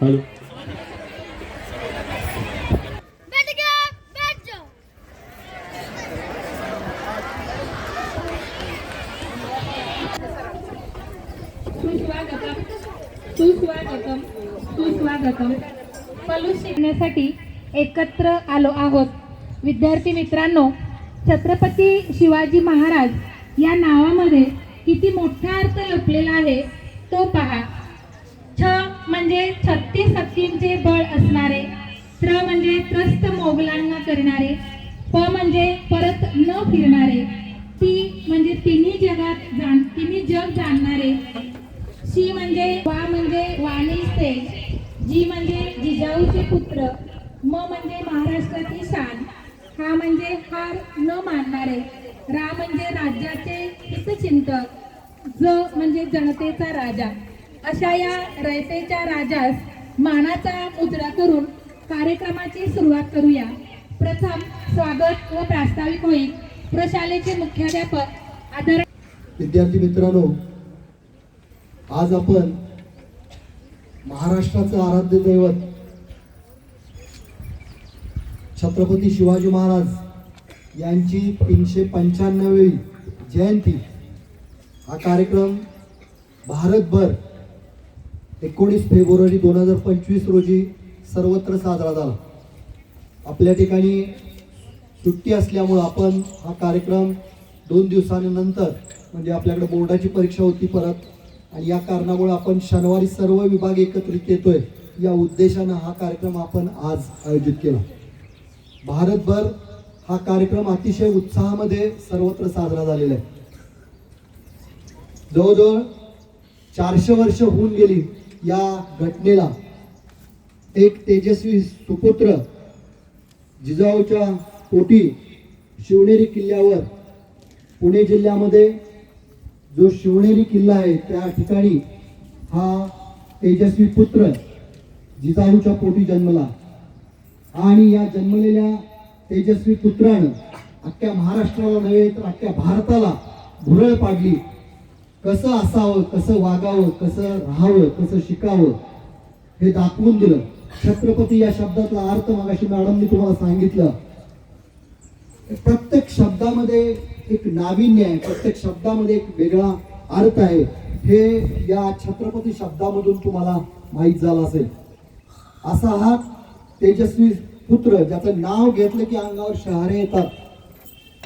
Hello. सुस्वागतम सुस्वागतम शिकण्यासाठी एकत्र आलो आहोत. विद्यार्थी मित्रांनो छत्रपती शिवाजी महाराज या नावामध्ये किती मोठा अर्थ लपलेला आहे तो पहा. छ म्हणजे छत्तीस हत्तींचे बळ असणारे त्र म्हणजे त्रस्त मोगलांना करणारे प म्हणजे परत न फिरणारे ती म्हणजे तिन्ही जगात जाण तिन्ही जग जाणणारे शी म्हणजे वा म्हणजे वाणीचे जी म्हणजे जिजाऊचे पुत्र म म्हणजे महाराष्ट्राची शान हा म्हणजे हार न मानणारे रा म्हणजे राज्याचे हितचिंतक ज म्हणजे जनतेचा राजा अशा या रयतेच्या राजास मानाचा मुद्रा करून कार्यक्रमाची सुरुवात करूया. प्रथम स्वागत व प्रास्ताविक होईल. प्रशालेचे मुख्याध्यापक आदर विद्यार्थी मित्रांनो आज आपण महाराष्ट्राचं आराध्य दैवत छत्रपती शिवाजी महाराज यांची तीनशे पंच्याण्णवी जयंती. हा कार्यक्रम भारतभर एकोणीस फेब्रुवारी दोन हजार पंचवीस रोजी सर्वत्र साजरा झाला. आपल्या ठिकाणी सुट्टी असल्यामुळं आपण हा कार्यक्रम दोन दिवसानंतर म्हणजे आपल्याकडे बोर्डाची परीक्षा होती परत आणि या कारणामुळे आपण शनिवारी सर्व विभाग एकत्रित येतोय. या उद्देशानं हा कार्यक्रम आपण आज आयोजित केला. भारतभर हा कार्यक्रम अतिशय उत्साहामध्ये सर्वत्र साजरा झालेला आहे. जवळजवळ चारशे वर्ष होऊन गेली या घटनेला. एक तेजस्वी सुपुत्र जिजाऊच्या पोटी शिवनेरी किल्ल्यावर पुणे जिल्ह्यामध्ये जो शिवनेरी किल्ला आहे त्या ठिकाणी हा तेजस्वी पुत्र जिजाऊच्या पोटी जन्मला. आणि या जन्मलेल्या तेजस्वी पुत्रानं अख्ख्या महाराष्ट्राला नव्हे तर अख्ख्या भारताला भुरळ पाडली. कसं असावं कसं वागावं कसं राहावं कसं शिकावं हे दाखवून दिलं. छत्रपती या शब्दातला अर्थ मगाशी मॅडमनी तुम्हाला सांगितलं. प्रत्येक शब्दामध्ये एक नाविन्य आहे प्रत्येक शब्दामध्ये एक वेगळा अर्थ आहे. हे या छत्रपती शब्दामधून तुम्हाला माहीत झालं असेल. असा हा तेजस्वी पुत्र ज्याचं नाव घेतलं की अंगावर शहारे येतात.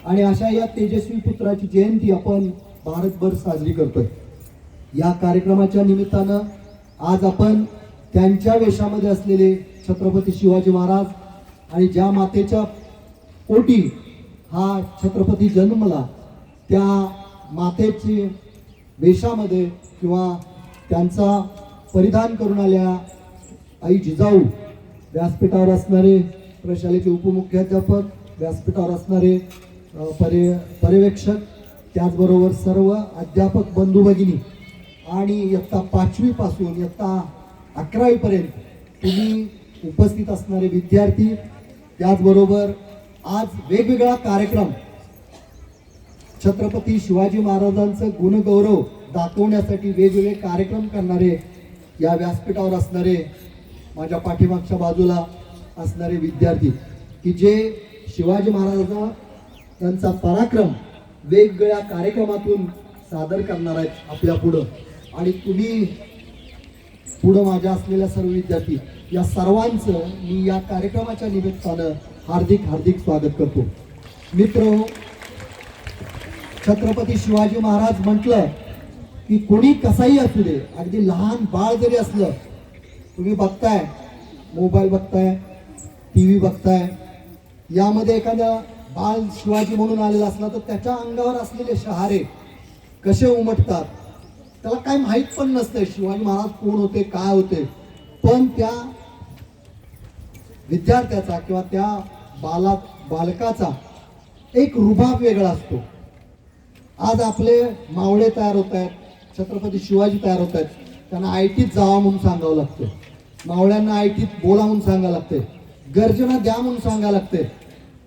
आणि अशा या तेजस्वी पुत्राची जयंती आपण भारतभर साजरी करतोय. या कार्यक्रमाच्या निमित्तानं आज आपण त्यांच्या वेशामध्ये असलेले छत्रपती शिवाजी महाराज आणि ज्या मातेच्या पोटी हा छत्रपती जन्मला त्या मातेची वेशामध्ये किंवा त्यांचा परिधान करून आल्या आई जिजाऊ व्यासपीठावर असणारे प्रशालेचे उपमुख्याध्यापक व्यासपीठावर असणारे पर्य पर्यवेक्षक त्याचबरोबर सर्व अध्यापक बंधू भगिनी आणि इयत्ता पाचवीपासून इयत्ता अकरावीपर्यंत तुम्ही उपस्थित असणारे विद्यार्थी त्याचबरोबर आज वेगवेगळा कार्यक्रम. छत्रपती शिवाजी महाराजांचं गुणगौरव दाखवण्यासाठी वेगवेगळे कार्यक्रम करणारे या व्यासपीठावर असणारे माझ्या पाठीमागच्या बाजूला असणारे विद्यार्थी की जे शिवाजी महाराजांचा त्यांचा पराक्रम वेगवेगळ्या कार्यक्रमातून सादर करणार आहेत आपल्या पुढं. आणि तुम्ही पुढं माझ्या असलेल्या सर्व विद्यार्थी या सर्वांचं मी या कार्यक्रमाच्या निमित्तानं हार्दिक हार्दिक स्वागत करतो. मित्र छत्रपती शिवाजी महाराज म्हटलं की कोणी कसाही असू दे अगदी लहान बाळ जरी असलं तुम्ही बघताय मोबाईल बघताय टी व्ही बघताय. यामध्ये एखादा बाल शिवाजी म्हणून आलेला असला तर त्याच्या अंगावर असलेले शहारे कसे उमटतात त्याला काय माहीत पण नसतंय शिवाजी महाराज कोण होते काय होते. पण त्या विद्यार्थ्याचा किंवा त्या बाला बालकाचा एक रुबाब वेगळा असतो. आज आपले मावळे तयार होत आहेत छत्रपती शिवाजी तयार होत आहेत. त्यांना आय टीत जावा म्हणून सांगावं लागतं मावळ्यांना आय टीत बोला म्हणून सांगावं लागते गर्जना द्या म्हणून सांगावं लागते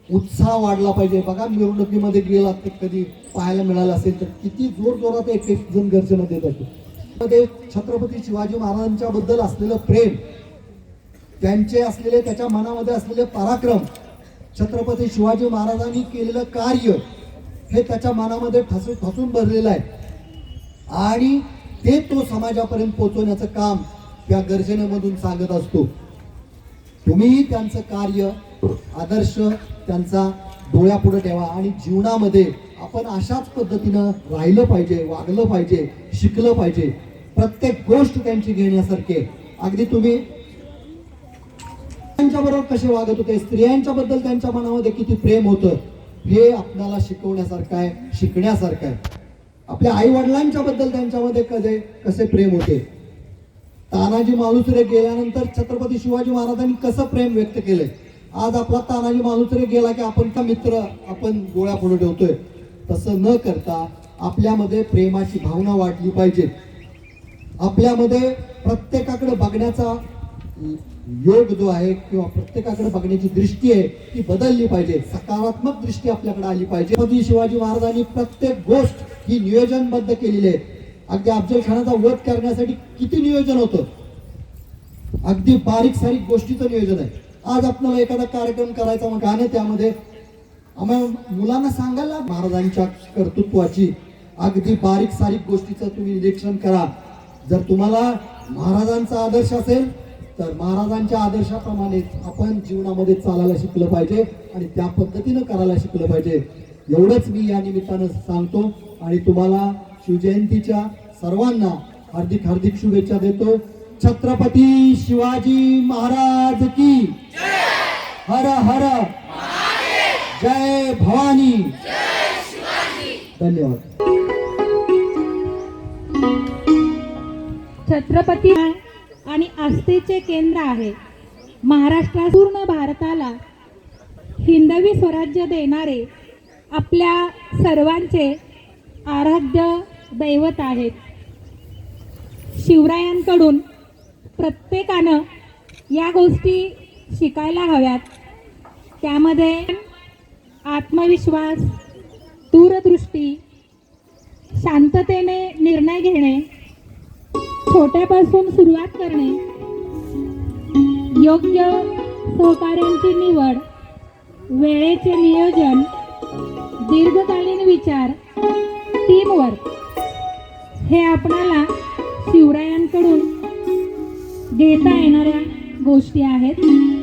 उत्साह वाढला पाहिजे. बघा मिरवणुकीमध्ये गेला तर कधी पाहायला मिळालं असेल तर किती जोर जोरात एक एक जण गर्जना देत असतो मध्ये छत्रपती शिवाजी महाराजांच्या बद्दल असलेलं प्रेम त्यांचे असलेले त्याच्या मनामध्ये असलेले पराक्रम छत्रपती शिवाजी महाराजांनी केलेलं कार्य हे त्याच्या मनामध्ये ठसून ठसून भरलेलं आहे. आणि ते तो समाजापर्यंत पोहोचवण्याचं काम त्या गर्जनेमधून सांगत असतो. तुम्हीही त्यांचं कार्य आदर्श त्यांचा डोळ्यापुढे ठेवा आणि जीवनामध्ये आपण अशाच पद्धतीनं राहिलं पाहिजे वागलं पाहिजे शिकलं पाहिजे. प्रत्येक गोष्ट त्यांची घेण्यासारखी अगदी तुम्ही त्यांच्याबरोबर बरोबर कसे वागत होते स्त्रियांच्या बद्दल त्यांच्या मनामध्ये किती प्रेम होतं हे आपल्याला शिकवण्यासारखं आहे शिकण्यासारखं आहे. आपल्या आई वडिलांच्या बद्दल त्यांच्यामध्ये कसे कसे प्रेम होते? तानाजी मालुसरे गेल्यानंतर छत्रपती शिवाजी महाराजांनी कसं प्रेम व्यक्त केलंय? आज आपला तानाजी मालुसरे गेला की आपण का मित्र आपण गोळ्या पुढे ठेवतोय? तसं न करता आपल्यामध्ये प्रेमाची भावना वाढली पाहिजे. आपल्यामध्ये प्रत्येकाकडे बघण्याचा योग जो आहे किंवा प्रत्येकाकडे बघण्याची दृष्टी आहे ती बदलली पाहिजे. सकारात्मक दृष्टी आपल्याकडे आली पाहिजे. छत्रपती शिवाजी महाराजांनी प्रत्येक गोष्ट ही नियोजनबद्ध केलेली आहे. अगदी अफजल खानाचा वध करण्यासाठी किती नियोजन होतं? अगदी बारीक सारीक गोष्टीचं नियोजन आहे. आज आपल्याला एखादा कार्यक्रम करायचा मग गाणे त्यामध्ये. आम्हाला मुलांना सांगायला महाराजांच्या कर्तृत्वाची अगदी बारीक सारीक गोष्टीचं तुम्ही निरीक्षण करा. जर तुम्हाला महाराजांचा आदर्श असेल तर महाराजांच्या आदर्शाप्रमाणे आपण जीवनामध्ये चालायला शिकलं पाहिजे आणि त्या पद्धतीनं करायला शिकलं पाहिजे. एवढंच मी या निमित्तानं सांगतो आणि तुम्हाला शिवजयंतीच्या सर्वांना हार्दिक हार्दिक शुभेच्छा देतो. छत्रपती शिवाजी महाराज की हर हर जय भवानी. धन्यवाद. छत्रपती आणि आस्थेचे केंद्र आहे. महाराष्ट्रात पूर्ण भारताला हिंदवी स्वराज्य देणारे आपल्या सर्वांचे आराध्य दैवत आहेत. शिवरायांकडून प्रत्येकानं या गोष्टी शिकायला हव्यात. त्यामध्ये आत्मविश्वास दूरदृष्टी शांततेने निर्णय घेणे छोट्यापासून सुरुवात करणे. योग्य सहकार्यांची निवड वेळेचे नियोजन दीर्घकालीन विचार टीमवर्क हे आपणाला शिवरायांकडून घेता येणाऱ्या गोष्टी आहेत.